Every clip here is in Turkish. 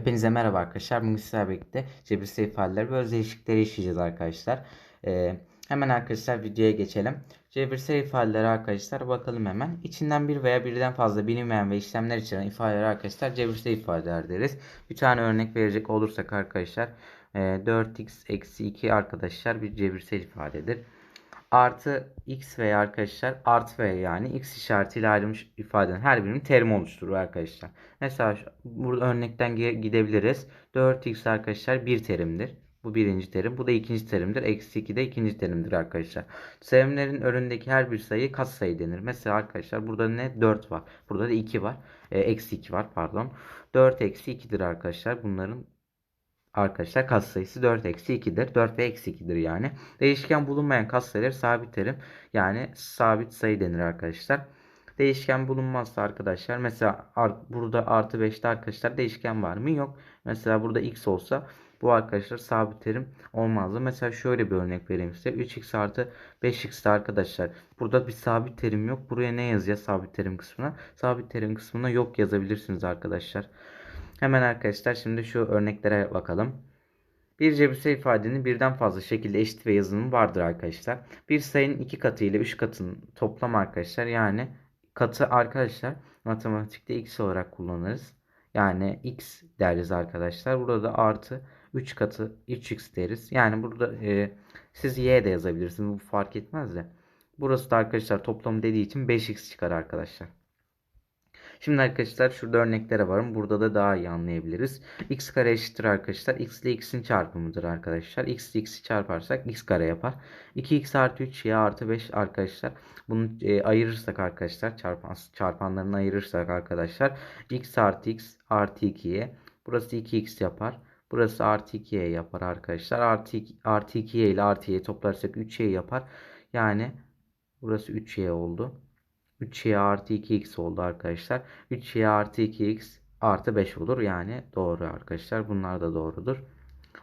Hepinize merhaba arkadaşlar. Bugün sizlerle birlikte cebirsel ifadeler ve öz değişiklikleri işleyeceğiz arkadaşlar. Ee, hemen arkadaşlar videoya geçelim. Cebirsel ifadeleri arkadaşlar bakalım hemen. İçinden bir veya birden fazla bilinmeyen ve işlemler içeren ifadeler arkadaşlar cebirsel ifadeler deriz. Bir tane örnek verecek olursak arkadaşlar e, 4x eksi 2 arkadaşlar bir cebirsel ifadedir artı x veya arkadaşlar artı veya yani x işaretiyle ayrılmış ifadenin her birinin terimi oluşturur arkadaşlar. Mesela burada örnekten gidebiliriz. 4x arkadaşlar bir terimdir. Bu birinci terim. Bu da ikinci terimdir. Eksi 2 de ikinci terimdir arkadaşlar. Terimlerin önündeki her bir sayı katsayı denir. Mesela arkadaşlar burada ne? 4 var. Burada da 2 var. E, eksi 2 var pardon. 4 eksi 2'dir arkadaşlar. Bunların arkadaşlar katsayısı 4 eksi 2'dir. 4 ve eksi 2'dir yani. Değişken bulunmayan katsayıları sabit terim yani sabit sayı denir arkadaşlar. Değişken bulunmazsa arkadaşlar mesela burada artı 5'te arkadaşlar değişken var mı? Yok. Mesela burada x olsa bu arkadaşlar sabit terim olmazdı. Mesela şöyle bir örnek vereyim size. 3x artı 5x'te arkadaşlar. Burada bir sabit terim yok. Buraya ne yazacağız sabit terim kısmına? Sabit terim kısmına yok yazabilirsiniz arkadaşlar. Hemen arkadaşlar şimdi şu örneklere bakalım. Bir cebirsel ifadenin birden fazla şekilde eşit ve yazılımı vardır arkadaşlar. Bir sayının iki katı ile üç katının toplam arkadaşlar yani katı arkadaşlar matematikte x olarak kullanırız. Yani x deriz arkadaşlar. Burada da artı 3 katı 3x deriz. Yani burada e, siz y de yazabilirsiniz. Bu fark etmez de. Burası da arkadaşlar toplam dediği için 5x çıkar arkadaşlar. Şimdi arkadaşlar şurada örneklere varım. Burada da daha iyi anlayabiliriz. x kare eşittir arkadaşlar. x ile x'in çarpımıdır arkadaşlar. x ile x'i çarparsak x kare yapar. 2x artı 3 y artı 5 arkadaşlar. Bunu e, ayırırsak arkadaşlar çarpan, çarpanlarını ayırırsak arkadaşlar x artı x artı 2y. Burası 2x yapar. Burası artı 2y yapar arkadaşlar. Artı, 2, artı 2y ile artı y toplarsak 3y yapar. Yani burası 3y oldu. 3y artı 2x oldu arkadaşlar. 3y artı 2x artı 5 olur. Yani doğru arkadaşlar. Bunlar da doğrudur.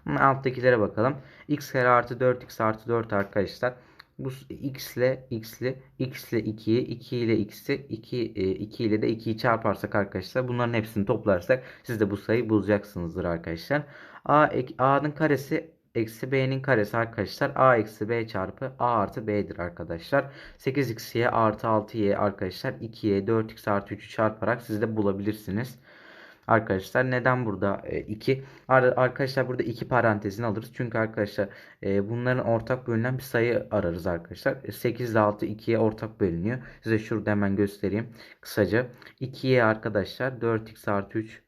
Ama alttakilere bakalım. x kare artı 4x artı 4 arkadaşlar. Bu x ile x ile x ile 2'yi 2 ile x'i 2, 2 ile de 2'yi çarparsak arkadaşlar bunların hepsini toplarsak siz de bu sayıyı bulacaksınızdır arkadaşlar. A'nın karesi eksi b'nin karesi arkadaşlar a eksi b çarpı a artı b'dir arkadaşlar. 8xy artı 6y arkadaşlar 2y 4x artı 3'ü çarparak siz de bulabilirsiniz. Arkadaşlar neden burada 2? Arkadaşlar burada 2 parantezini alırız. Çünkü arkadaşlar e, bunların ortak bölünen bir sayı ararız arkadaşlar. 8 ile 6 2'ye ortak bölünüyor. Size şurada hemen göstereyim kısaca. 2'ye arkadaşlar 4x artı 3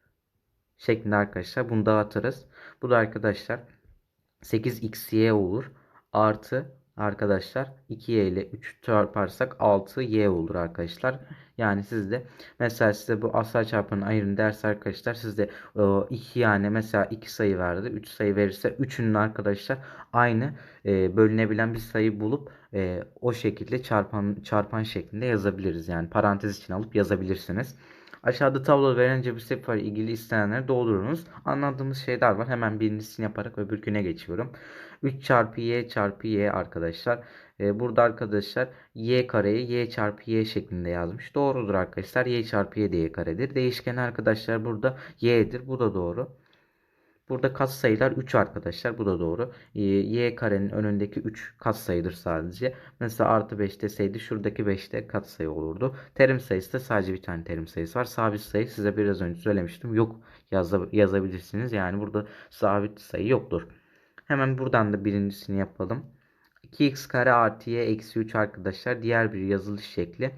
şeklinde arkadaşlar bunu dağıtırız. Bu da arkadaşlar 8xy olur. Artı arkadaşlar 2y ile 3 çarparsak 6y olur arkadaşlar. Yani sizde mesela size bu asal çarpanın ayırın ders arkadaşlar sizde 2 yani mesela 2 sayı verdi. 3 sayı verirse 3'ünün arkadaşlar aynı e, bölünebilen bir sayı bulup e, o şekilde çarpan çarpan şeklinde yazabiliriz. Yani parantez için alıp yazabilirsiniz. Aşağıda tablo veren cebir sefer ilgili istenenleri doldurunuz. Anladığımız şeyler var. Hemen birincisini yaparak öbürküne geçiyorum. 3 çarpı y çarpı y arkadaşlar. Ee, burada arkadaşlar y kareyi y çarpı y şeklinde yazmış. Doğrudur arkadaşlar. y çarpı y de y karedir. Değişken arkadaşlar burada y'dir. Bu da doğru. Burada katsayılar 3 arkadaşlar. Bu da doğru. Ee, y karenin önündeki 3 katsayıdır sadece. Mesela artı 5 deseydi şuradaki 5 de katsayı olurdu. Terim sayısı da sadece bir tane terim sayısı var. Sabit sayı size biraz önce söylemiştim. Yok yazabilirsiniz. Yani burada sabit sayı yoktur. Hemen buradan da birincisini yapalım. 2x kare artı y eksi 3 arkadaşlar. Diğer bir yazılış şekli.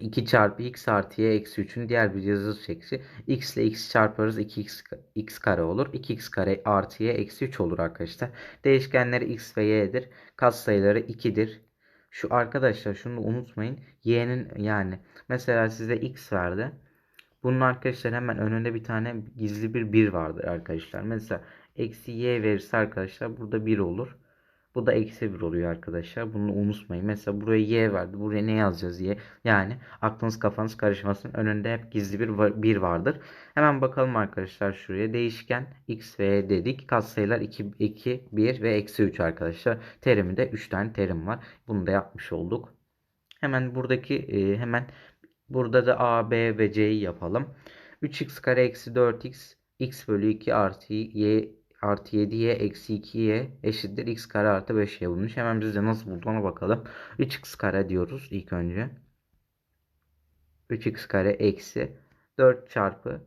2 çarpı x artı y eksi 3'ün diğer bir yazılış şekli. x ile x çarparız 2x x kare olur. 2x kare artı y eksi 3 olur arkadaşlar. Değişkenleri x ve y'dir. Katsayıları 2'dir. Şu arkadaşlar şunu unutmayın. y'nin yani mesela size x verdi. Bunun arkadaşlar hemen önünde bir tane gizli bir 1 vardır arkadaşlar. Mesela eksi y verirse arkadaşlar burada 1 olur. Bu da eksi 1 oluyor arkadaşlar. Bunu unutmayın. Mesela buraya y verdi. Buraya ne yazacağız y? Yani aklınız kafanız karışmasın. Önünde hep gizli bir 1 vardır. Hemen bakalım arkadaşlar şuraya. Değişken x ve y dedik. Katsayılar 2, 2, 1 ve eksi 3 arkadaşlar. Terimi de 3 tane terim var. Bunu da yapmış olduk. Hemen buradaki e, hemen burada da a, b ve c'yi yapalım. 3x kare eksi 4x x bölü 2 artı y artı 7y eksi 2y eşittir x kare artı 5y bulmuş. Hemen biz de nasıl bulduğuna bakalım. 3x kare diyoruz ilk önce. 3x kare eksi 4 çarpı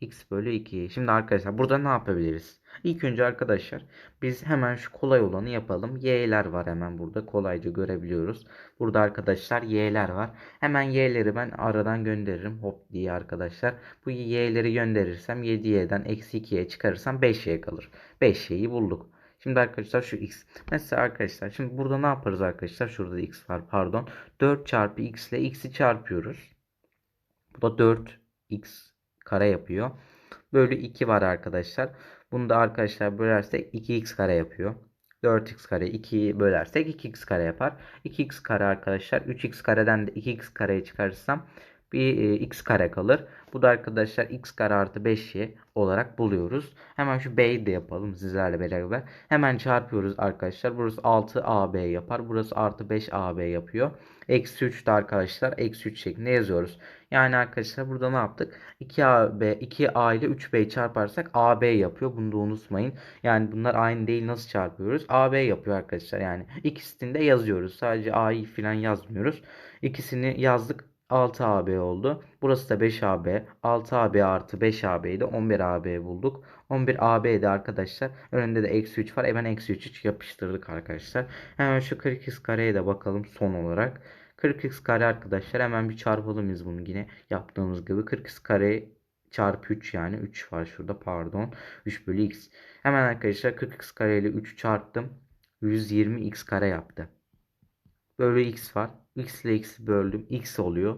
x bölü 2. Şimdi arkadaşlar burada ne yapabiliriz? İlk önce arkadaşlar biz hemen şu kolay olanı yapalım. Y'ler var hemen burada kolayca görebiliyoruz. Burada arkadaşlar y'ler var. Hemen y'leri ben aradan gönderirim. Hop diye arkadaşlar. Bu y'leri gönderirsem 7y'den eksi 2'ye çıkarırsam 5y kalır. 5y'yi bulduk. Şimdi arkadaşlar şu x. Mesela arkadaşlar şimdi burada ne yaparız arkadaşlar? Şurada da x var pardon. 4 çarpı x ile x'i çarpıyoruz. Bu da 4x kare yapıyor. Bölü 2 var arkadaşlar. Bunu da arkadaşlar bölersek 2x kare yapıyor. 4x kare 2'yi bölersek 2x kare yapar. 2x kare arkadaşlar 3x kareden de 2x kareyi çıkarırsam bir e, x kare kalır. Bu da arkadaşlar x kare artı 5y olarak buluyoruz. Hemen şu b'yi de yapalım sizlerle beraber. Hemen çarpıyoruz arkadaşlar. Burası 6ab yapar. Burası artı 5ab yapıyor. Eksi 3 de arkadaşlar eksi 3 şeklinde yazıyoruz. Yani arkadaşlar burada ne yaptık? 2AB, 2A ile 3B çarparsak AB yapıyor. Bunu da unutmayın. Yani bunlar aynı değil. Nasıl çarpıyoruz? AB yapıyor arkadaşlar. Yani ikisini de yazıyoruz. Sadece A'yı falan yazmıyoruz. İkisini yazdık. 6AB oldu. Burası da 5AB. 6AB artı 5AB'yi de 11AB bulduk. 11AB'de arkadaşlar. Önünde de eksi 3 var. Hemen eksi 3 3 yapıştırdık arkadaşlar. Hemen şu 42 kareye de bakalım son olarak. 40x kare arkadaşlar hemen bir çarpalım biz bunu yine yaptığımız gibi 40x kare çarpı 3 yani 3 var şurada pardon 3 bölü x hemen arkadaşlar 40x kare ile 3 çarptım 120x kare yaptı bölü x var x ile x böldüm x oluyor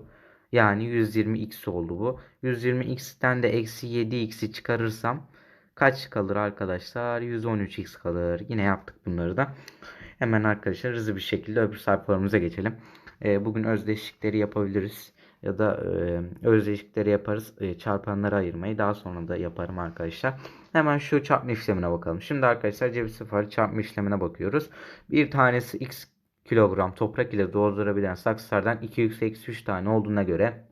yani 120x oldu bu 120x'ten de eksi 7x'i çıkarırsam kaç kalır arkadaşlar 113x kalır yine yaptık bunları da hemen arkadaşlar hızlı bir şekilde öbür sayfalarımıza geçelim e, bugün özdeşlikleri yapabiliriz. Ya da e, özdeşlikleri yaparız. E, çarpanları ayırmayı daha sonra da yaparım arkadaşlar. Hemen şu çarpma işlemine bakalım. Şimdi arkadaşlar cebir sıfır çarpma işlemine bakıyoruz. Bir tanesi x kilogram toprak ile doldurabilen saksılardan 2x eksi 3 tane olduğuna göre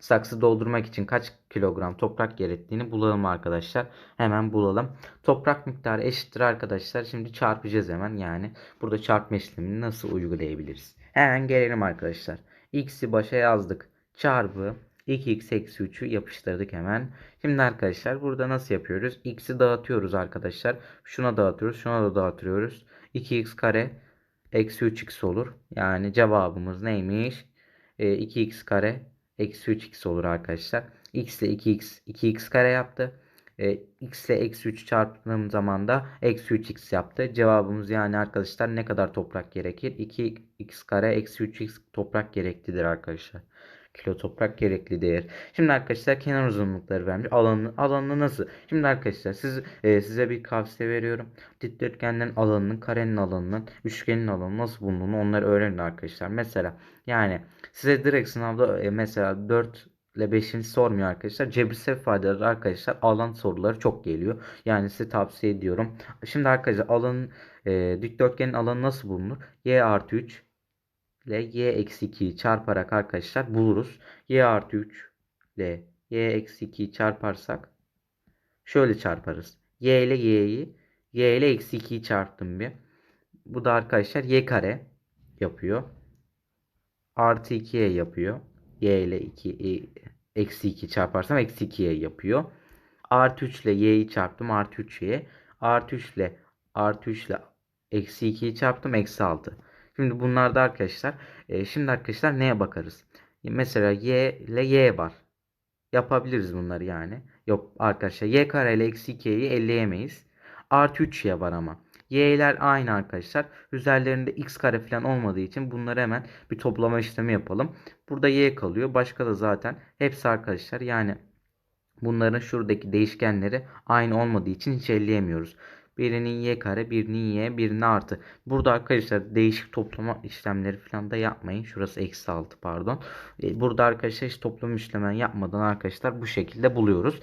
saksı doldurmak için kaç kilogram toprak gerektiğini bulalım arkadaşlar. Hemen bulalım. Toprak miktarı eşittir arkadaşlar. Şimdi çarpacağız hemen yani. Burada çarpma işlemini nasıl uygulayabiliriz? Hemen gelelim arkadaşlar. X'i başa yazdık. Çarpı 2x eksi 3'ü yapıştırdık hemen. Şimdi arkadaşlar burada nasıl yapıyoruz? X'i dağıtıyoruz arkadaşlar. Şuna dağıtıyoruz. Şuna da dağıtıyoruz. 2x kare eksi 3x olur. Yani cevabımız neymiş? E, 2x kare eksi 3x olur arkadaşlar. x ile 2x 2x kare yaptı. E, x ile eksi 3 çarptığım zaman da eksi 3x yaptı. Cevabımız yani arkadaşlar ne kadar toprak gerekir? 2x kare eksi 3x toprak gereklidir arkadaşlar. Kilo toprak gereklidir. Şimdi arkadaşlar kenar uzunlukları vermiş. Alanı, alanı nasıl? Şimdi arkadaşlar siz, e, size bir kavse veriyorum. Dikdörtgenlerin alanının, karenin alanının, üçgenin alanı nasıl bulunduğunu onları öğrenin arkadaşlar. Mesela yani size direkt sınavda e, mesela 4 ile 5'ini sormuyor arkadaşlar. Cebirsel ifadeler arkadaşlar alan soruları çok geliyor. Yani size tavsiye ediyorum. Şimdi arkadaşlar alanın e, dikdörtgenin alanı nasıl bulunur? Y artı 3 ile y eksi 2'yi çarparak arkadaşlar buluruz. y artı 3 ile y eksi 2'yi çarparsak şöyle çarparız. y ile y'yi y ile eksi 2'yi çarptım bir. Bu da arkadaşlar y kare yapıyor. Artı 2y yapıyor. y ile 2 eksi 2 çarparsam eksi 2y yapıyor. Artı 3 ile y'yi çarptım artı 3y. Artı 3 ile artı 3 ile eksi 2'yi çarptım eksi 6. Şimdi bunlarda arkadaşlar e, şimdi arkadaşlar neye bakarız? Mesela y ile y var. Yapabiliriz bunları yani. Yok arkadaşlar y kare ile eksi 2y'yi elleyemeyiz. Artı 3y var ama. Y'ler aynı arkadaşlar. Üzerlerinde x kare falan olmadığı için bunları hemen bir toplama işlemi yapalım. Burada y kalıyor. Başka da zaten hepsi arkadaşlar. Yani bunların şuradaki değişkenleri aynı olmadığı için hiç elleyemiyoruz. Birinin y kare, birinin y, birinin artı. Burada arkadaşlar değişik toplama işlemleri falan da yapmayın. Şurası eksi 6 pardon. E, burada arkadaşlar hiç toplama işlemi yapmadan arkadaşlar bu şekilde buluyoruz.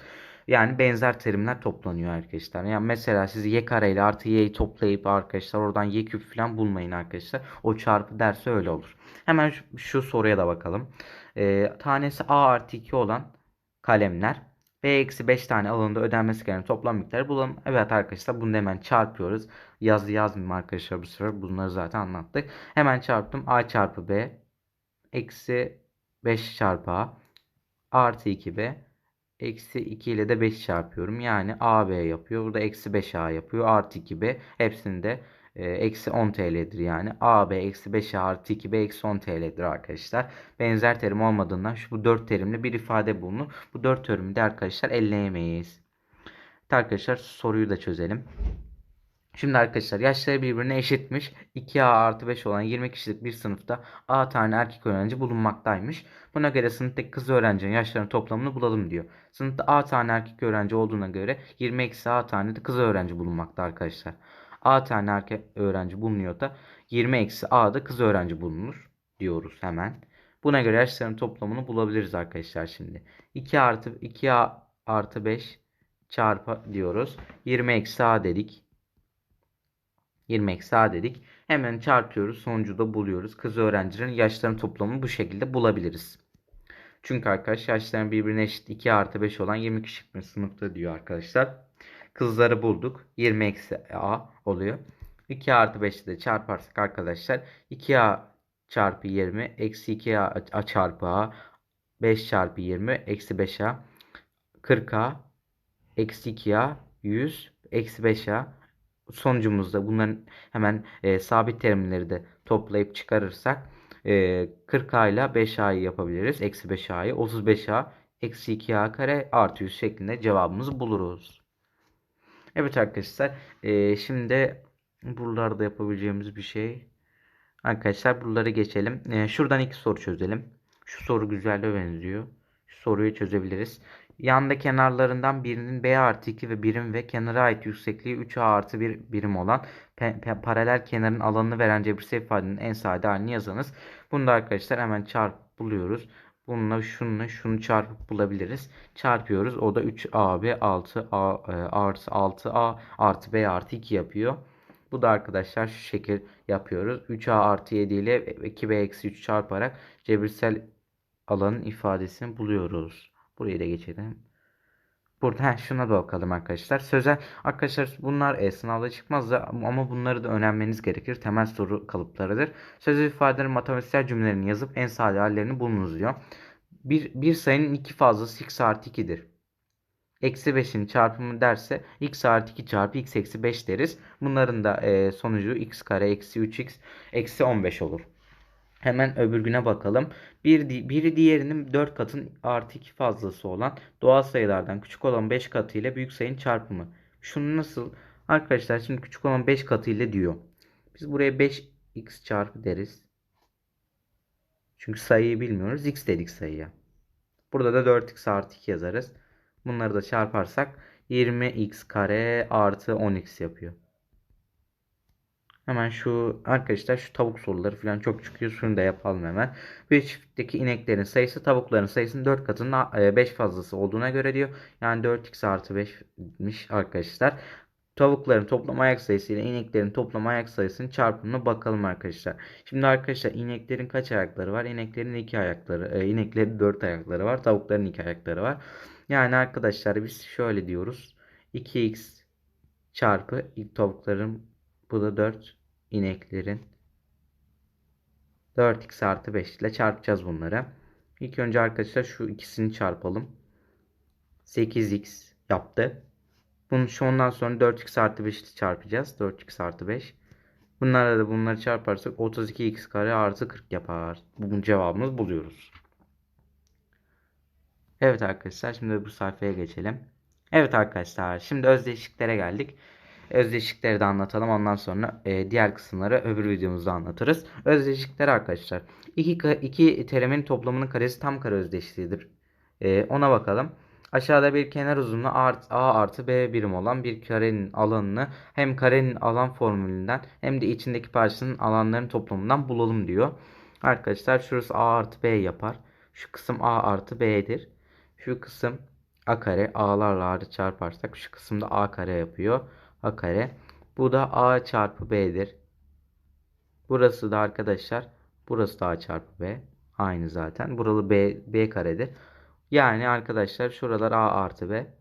Yani benzer terimler toplanıyor arkadaşlar. Yani mesela siz y kare ile artı y'yi toplayıp arkadaşlar oradan y küp falan bulmayın arkadaşlar. O çarpı derse öyle olur. Hemen şu, şu soruya da bakalım. E, tanesi a artı 2 olan kalemler B eksi 5 tane alanında ödenmesi gereken toplam miktarı bulalım. Evet arkadaşlar bunu hemen çarpıyoruz. Yazı yazmayayım arkadaşlar bu sefer. Bunları zaten anlattık. Hemen çarptım. A çarpı B eksi 5 çarpı A artı 2B eksi 2 ile de 5 çarpıyorum. Yani AB yapıyor. Burada eksi 5A yapıyor. Artı 2B. Hepsinde e, eksi 10 TL'dir yani. AB eksi 5A artı 2B eksi 10 TL'dir arkadaşlar. Benzer terim olmadığından şu bu 4 terimli bir ifade bulunur. Bu 4 terimi de arkadaşlar elleyemeyiz. Evet arkadaşlar soruyu da çözelim. Şimdi arkadaşlar yaşları birbirine eşitmiş. 2A artı 5 olan 20 kişilik bir sınıfta A tane erkek öğrenci bulunmaktaymış. Buna göre sınıftaki kız öğrencinin yaşlarının toplamını bulalım diyor. Sınıfta A tane erkek öğrenci olduğuna göre 20 eksi A tane de kız öğrenci bulunmakta arkadaşlar. A tane erkek öğrenci bulunuyor da 20 eksi A da kız öğrenci bulunur diyoruz hemen. Buna göre yaşlarının toplamını bulabiliriz arkadaşlar şimdi. 2 artı 2A artı 5 çarpı diyoruz. 20 eksi A dedik. 20 eksi A dedik. Hemen çarpıyoruz. Sonucu da buluyoruz. Kız öğrencilerin yaşlarının toplamını bu şekilde bulabiliriz. Çünkü arkadaşlar yaşların birbirine eşit 2 artı 5 olan 20 kişilik bir sınıfta diyor arkadaşlar. Kızları bulduk. 20 eksi A oluyor. 2 artı 5'i de çarparsak arkadaşlar 2A çarpı 20 eksi 2A çarpı A 5 çarpı 20 eksi 5A 40A eksi 2A 100 eksi 5A sonucumuzda bunların hemen e, sabit terimleri de toplayıp çıkarırsak e, 40A ile 5A'yı yapabiliriz. Eksi 5A'yı 35A eksi 2A kare artı 100 şeklinde cevabımızı buluruz. Evet arkadaşlar e, şimdi buralarda yapabileceğimiz bir şey. Arkadaşlar buraları geçelim. E, şuradan iki soru çözelim. Şu soru güzelle benziyor. Şu soruyu çözebiliriz. Yanda kenarlarından birinin B artı 2 ve birim ve kenara ait yüksekliği 3A artı 1 birim olan paralel kenarın alanını veren cebirsel ifadenin en sade halini yazınız. Bunu da arkadaşlar hemen çarp buluyoruz. Bununla şununla şunu çarpıp bulabiliriz. Çarpıyoruz. O da 3AB 6A e, artı 6A artı B artı 2 yapıyor. Bu da arkadaşlar şu şekil yapıyoruz. 3A artı 7 ile 2B eksi 3 çarparak cebirsel alanın ifadesini buluyoruz. Burayı da geçelim. Burada he, şuna da bakalım arkadaşlar. Sözel arkadaşlar bunlar e, sınavda çıkmaz da ama bunları da öğrenmeniz gerekir. Temel soru kalıplarıdır. Sözel ifadelerin matematiksel cümlelerini yazıp en sade hallerini bulunuz diyor. Bir, bir sayının iki fazlası x artı 2'dir. Eksi 5'in çarpımı derse x artı 2 çarpı x eksi 5 deriz. Bunların da e, sonucu x kare eksi 3x eksi 15 olur. Hemen öbürgüne bakalım. Bir, biri diğerinin 4 katın artı 2 fazlası olan doğal sayılardan küçük olan 5 katı ile büyük sayının çarpımı. Şunu nasıl? Arkadaşlar şimdi küçük olan 5 katı ile diyor. Biz buraya 5x çarpı deriz. Çünkü sayıyı bilmiyoruz. x dedik sayıya. Burada da 4x artı 2 yazarız. Bunları da çarparsak 20x kare artı 10x yapıyor. Hemen şu arkadaşlar şu tavuk soruları falan çok çıkıyor. Şunu da yapalım hemen. Bir çiftteki ineklerin sayısı tavukların sayısının 4 katının 5 fazlası olduğuna göre diyor. Yani 4x artı 5'miş arkadaşlar. Tavukların toplam ayak sayısı ile ineklerin toplam ayak sayısının çarpımına bakalım arkadaşlar. Şimdi arkadaşlar ineklerin kaç ayakları var? İneklerin 2 ayakları, e, ineklerin 4 ayakları var. Tavukların 2 ayakları var. Yani arkadaşlar biz şöyle diyoruz. 2x çarpı tavukların bu da 4 ineklerin 4x artı 5 ile çarpacağız bunları. İlk önce arkadaşlar şu ikisini çarpalım. 8x yaptı. Bunu şu ondan sonra 4x artı 5 ile çarpacağız. 4x artı 5. Bunlara da bunları çarparsak 32x kare artı 40 yapar. Bunun cevabımız buluyoruz. Evet arkadaşlar şimdi bu sayfaya geçelim. Evet arkadaşlar şimdi özdeşliklere geldik. Özdeşlikleri de anlatalım. Ondan sonra e, diğer kısımları öbür videomuzda anlatırız. Özdeşlikler arkadaşlar. İki, iki terimin toplamının karesi tam kare özdeşliğidir. E, ona bakalım. Aşağıda bir kenar uzunluğu A artı B birim olan bir karenin alanını hem karenin alan formülünden hem de içindeki parçanın alanlarının toplamından bulalım diyor. Arkadaşlar şurası A artı B yapar. Şu kısım A artı B'dir. Şu kısım A kare A'larla A'ları çarparsak şu kısımda A kare yapıyor. A kare. Bu da A çarpı B'dir. Burası da arkadaşlar burası da A çarpı B. Aynı zaten. Buralı B, B karedir. Yani arkadaşlar şuralar A artı B.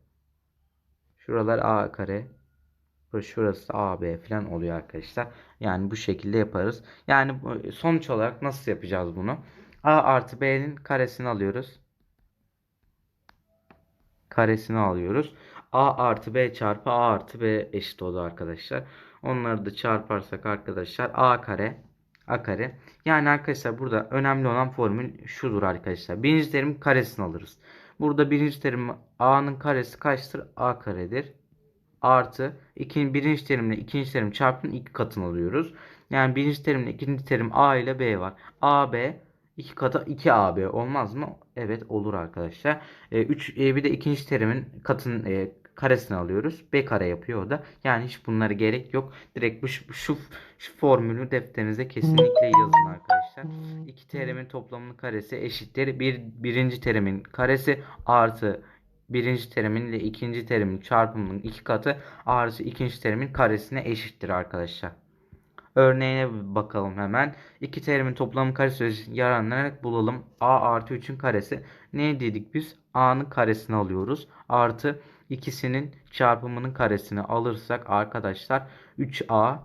Şuralar A kare. Şurası AB falan oluyor arkadaşlar. Yani bu şekilde yaparız. Yani sonuç olarak nasıl yapacağız bunu? A artı B'nin karesini alıyoruz. Karesini alıyoruz. A artı B çarpı A artı B eşit oldu arkadaşlar. Onları da çarparsak arkadaşlar A kare A kare. Yani arkadaşlar burada önemli olan formül şudur arkadaşlar. Birinci terim karesini alırız. Burada birinci terim A'nın karesi kaçtır? A karedir. Artı ikinci, birinci terimle ikinci terim çarpının iki katını alıyoruz. Yani birinci terimle ikinci terim A ile B var. AB 2 kata 2AB olmaz mı? Evet olur arkadaşlar. 3 e, e, bir de ikinci terimin katın e, karesini alıyoruz. B kare yapıyor o da. Yani hiç bunlara gerek yok. Direkt bu şu, şu, şu formülü defterinize kesinlikle yazın arkadaşlar. İki terimin toplamının karesi eşittir. Bir, birinci terimin karesi artı birinci terimin ile ikinci terimin çarpımının iki katı artı ikinci terimin karesine eşittir arkadaşlar. Örneğine bakalım hemen. İki terimin toplamı karesi yararlanarak bulalım. A artı 3'ün karesi. Ne dedik biz? A'nın karesini alıyoruz. Artı ikisinin çarpımının karesini alırsak arkadaşlar 3A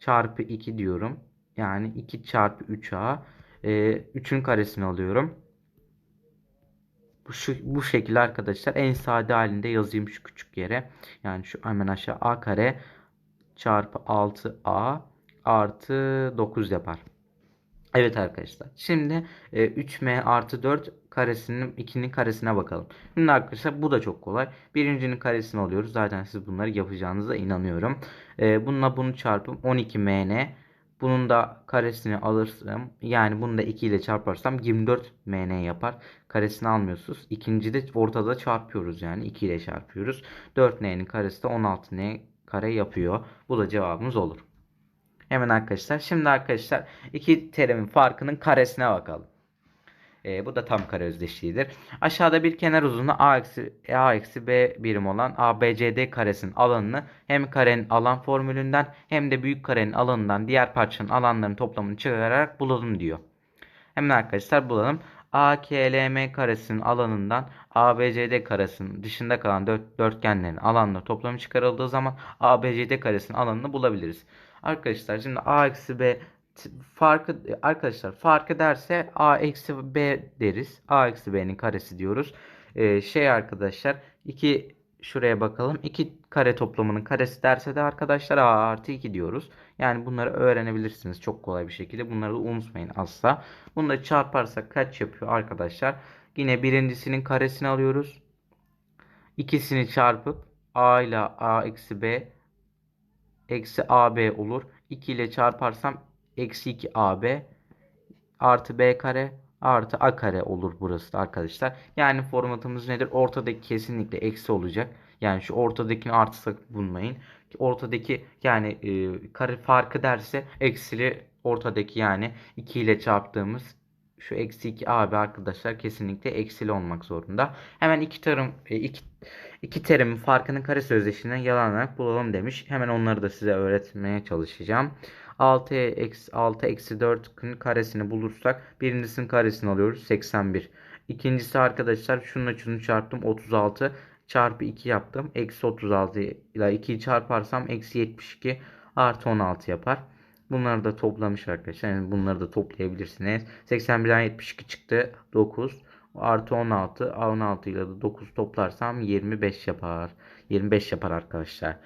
çarpı 2 diyorum. Yani 2 çarpı 3A. E, 3'ün karesini alıyorum. Bu, şu, bu şekilde arkadaşlar en sade halinde yazayım şu küçük yere. Yani şu hemen aşağı A kare çarpı 6A artı 9 yapar. Evet arkadaşlar. Şimdi e, 3m artı 4 karesinin 2'nin karesine bakalım. Şimdi arkadaşlar bu da çok kolay. Birincinin karesini alıyoruz. Zaten siz bunları yapacağınıza inanıyorum. E, bununla bunu çarpıp 12mn. Bunun da karesini alırsam yani bunu da 2 ile çarparsam 24 mn yapar. Karesini almıyorsunuz. İkinci de ortada çarpıyoruz yani 2 ile çarpıyoruz. 4n'nin karesi de 16n kare yapıyor. Bu da cevabımız olur. Hemen arkadaşlar. Şimdi arkadaşlar iki terimin farkının karesine bakalım. E, bu da tam kare özdeşliğidir. Aşağıda bir kenar uzunluğu a eksi, a eksi b birim olan ABCD karesinin alanını hem karenin alan formülünden hem de büyük karenin alanından diğer parçanın alanlarının toplamını çıkararak bulalım diyor. Hemen arkadaşlar bulalım. AKLM karesinin alanından ABCD karesinin dışında kalan dört, dörtgenlerin alanları toplamı çıkarıldığı zaman ABCD karesinin alanını bulabiliriz. Arkadaşlar şimdi a eksi b farkı arkadaşlar farkı derse a eksi b deriz. a eksi b'nin karesi diyoruz. Ee, şey arkadaşlar 2 şuraya bakalım. 2 kare toplamının karesi derse de arkadaşlar a artı 2 diyoruz. Yani bunları öğrenebilirsiniz çok kolay bir şekilde. Bunları da unutmayın asla. Bunları çarparsak kaç yapıyor arkadaşlar? Yine birincisinin karesini alıyoruz. İkisini çarpıp a ile a eksi b eksi AB olur. 2 ile çarparsam eksi 2 AB artı B kare artı A kare olur burası da arkadaşlar. Yani formatımız nedir? Ortadaki kesinlikle eksi olacak. Yani şu ortadakini artı bulmayın. Ortadaki yani e, kare farkı derse eksili ortadaki yani 2 ile çarptığımız şu eksi 2 AB arkadaşlar kesinlikle eksili olmak zorunda. Hemen iki tarım e, iki İki terimin farkının kare sözleşiğinden yalanarak bulalım demiş. Hemen onları da size öğretmeye çalışacağım. 6 eksi 6 eksi 4'ün karesini bulursak birincisinin karesini alıyoruz 81. İkincisi arkadaşlar şununla şunu çarptım 36 çarpı 2 yaptım. Eksi 36 ile 2'yi çarparsam eksi 72 artı 16 yapar. Bunları da toplamış arkadaşlar. Yani bunları da toplayabilirsiniz. 81'den 72 çıktı. 9 artı 16 16 ile de 9 toplarsam 25 yapar. 25 yapar arkadaşlar.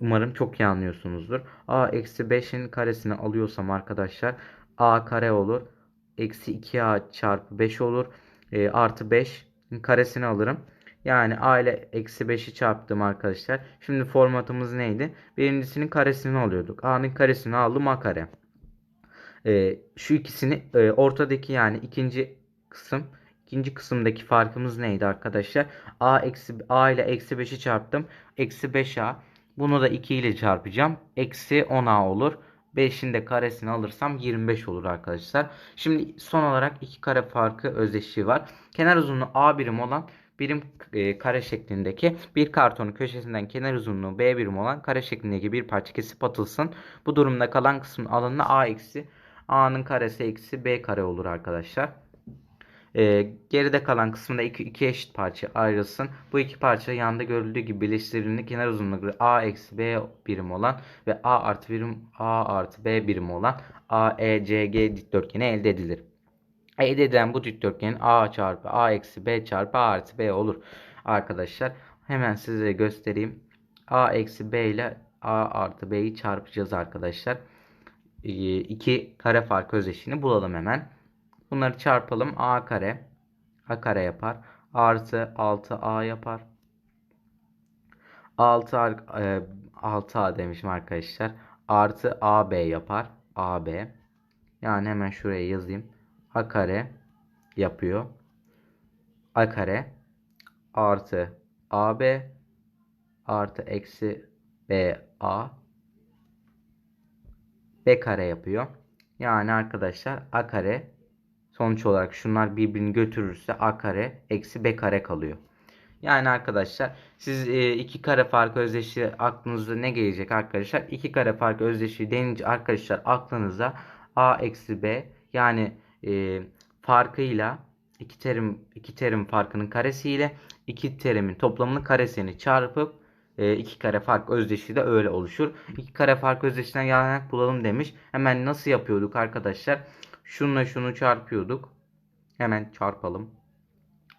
Umarım çok iyi anlıyorsunuzdur. A eksi 5'in karesini alıyorsam arkadaşlar A kare olur. Eksi 2A çarpı 5 olur. E, artı 5 karesini alırım. Yani A ile eksi 5'i çarptım arkadaşlar. Şimdi formatımız neydi? Birincisinin karesini alıyorduk. A'nın karesini aldım A kare. E, şu ikisini e, ortadaki yani ikinci kısım İkinci kısımdaki farkımız neydi arkadaşlar? A, eksi, A ile eksi 5'i çarptım. Eksi 5A. Bunu da 2 ile çarpacağım. Eksi 10A olur. 5'in de karesini alırsam 25 olur arkadaşlar. Şimdi son olarak iki kare farkı özdeşliği var. Kenar uzunluğu A birim olan birim e, kare şeklindeki bir kartonun köşesinden kenar uzunluğu B birim olan kare şeklindeki bir parça kesip atılsın. Bu durumda kalan kısmın alanına A eksi A'nın karesi eksi B kare olur arkadaşlar. E, geride kalan kısmında iki, iki eşit parça ayrılsın. Bu iki parça yanda görüldüğü gibi birleştirildiğinde kenar uzunluğu a eksi b birim olan ve a artı birim a artı b birim olan AECG dikdörtgeni elde edilir. Elde edilen bu dikdörtgenin a çarpı a eksi b çarpı a artı b olur. Arkadaşlar hemen size göstereyim. a eksi b ile a artı b'yi çarpacağız arkadaşlar. E, iki kare fark özdeşliğini bulalım hemen. Bunları çarpalım. a kare a kare yapar. Artı 6a yapar. 6 e, 6a demişim arkadaşlar. Artı ab yapar. ab. Yani hemen şuraya yazayım. a kare yapıyor. a kare artı ab artı eksi ba b kare yapıyor. Yani arkadaşlar a kare sonuç olarak şunlar birbirini götürürse a kare eksi b kare kalıyor. Yani arkadaşlar siz e, iki kare farkı özdeşliği aklınızda ne gelecek arkadaşlar? İki kare farkı özdeşliği denince arkadaşlar aklınıza a eksi b yani e, farkıyla iki terim iki terim farkının karesiyle iki terimin toplamının karesini çarpıp e, iki kare fark özdeşliği de öyle oluşur. İki kare fark özdeşliğinden yararlanarak bulalım demiş. Hemen nasıl yapıyorduk arkadaşlar? Şununla şunu çarpıyorduk. Hemen çarpalım.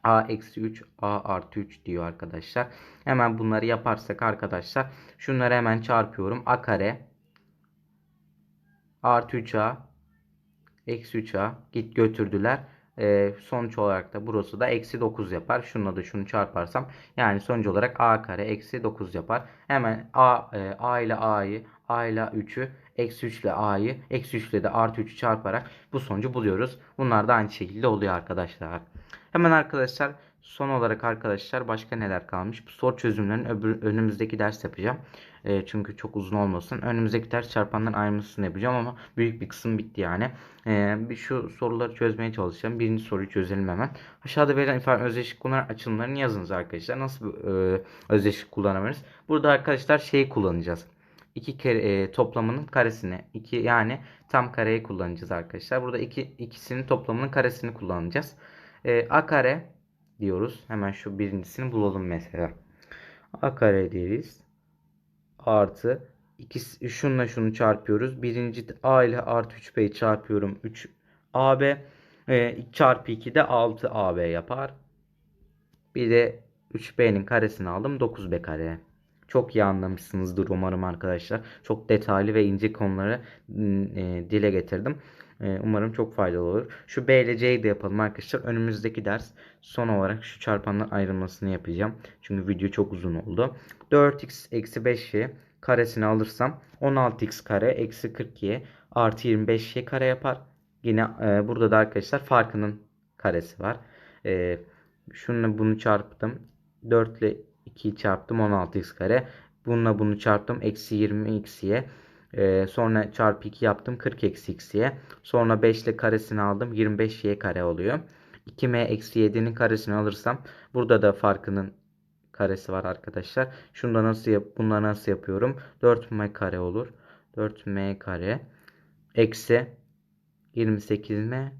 A eksi 3 A artı 3 diyor arkadaşlar. Hemen bunları yaparsak arkadaşlar. Şunları hemen çarpıyorum. A kare artı 3A eksi 3A git götürdüler. Ee, sonuç olarak da burası da eksi 9 yapar. Şununla da şunu çarparsam yani sonuç olarak A kare eksi 9 yapar. Hemen A, e, A ile A'yı A ile 3'ü eksi 3 ile A'yı eksi 3 ile de artı 3'ü çarparak bu sonucu buluyoruz. Bunlar da aynı şekilde oluyor arkadaşlar. Hemen arkadaşlar son olarak arkadaşlar başka neler kalmış? Bu soru çözümlerini önümüzdeki ders yapacağım. E, çünkü çok uzun olmasın. Önümüzdeki ders çarpanların ayrımını yapacağım ama büyük bir kısım bitti yani. E, bir şu soruları çözmeye çalışacağım. Birinci soruyu çözelim hemen. Aşağıda verilen ifade özdeşlik kullanan açılımlarını yazınız arkadaşlar. Nasıl e, özdeşlik kullanabiliriz? Burada arkadaşlar şeyi kullanacağız. İki kere e, toplamının karesini iki yani tam kareyi kullanacağız arkadaşlar. Burada iki ikisinin toplamının karesini kullanacağız. E, a kare diyoruz. Hemen şu birincisini bulalım mesela. a kare deriz. Artı ikisi şunla şunu çarpıyoruz. Birinci a ile artı 3b'yi çarpıyorum. 3 ab e, çarpı 2 de 6 ab yapar. Bir de 3b'nin karesini aldım. 9b kare. Çok iyi anlamışsınızdır umarım arkadaşlar. Çok detaylı ve ince konuları e, dile getirdim. E, umarım çok faydalı olur. Şu B ile C'yi de yapalım arkadaşlar. Önümüzdeki ders son olarak şu çarpanlar ayrılmasını yapacağım. Çünkü video çok uzun oldu. 4x eksi 5y karesini alırsam 16x kare eksi 40y artı 25y kare yapar. Yine e, burada da arkadaşlar farkının karesi var. E, şununla bunu çarptım. 4 ile 2'yi çarptım 16x kare. Bununla bunu çarptım. Eksi 20x'ye. Ee, sonra çarpı 2 yaptım. 40 eksi x'ye. Sonra 5 ile karesini aldım. 25y kare oluyor. 2m eksi 7'nin karesini alırsam burada da farkının karesi var arkadaşlar. Şunda nasıl yap bunları nasıl yapıyorum? 4m kare olur. 4m kare eksi 28m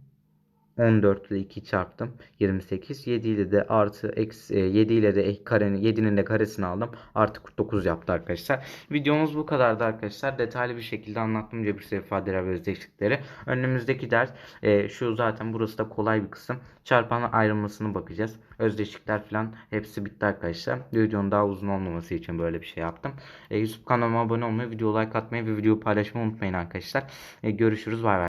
14 ile 2 çarptım. 28. 7 ile de artı eksi 7 ile de karenin 7'nin de karesini aldım. Artı 49 yaptı arkadaşlar. Videomuz bu kadardı arkadaşlar. Detaylı bir şekilde anlattım cebirsel ifadeler ve özdeşlikleri. Önümüzdeki ders e, şu zaten burası da kolay bir kısım. Çarpanla ayrılmasını bakacağız. Özdeşlikler falan hepsi bitti arkadaşlar. Videonun daha uzun olmaması için böyle bir şey yaptım. E, YouTube kanalıma abone olmayı, video like atmayı ve video paylaşmayı unutmayın arkadaşlar. E, görüşürüz. Bay bay.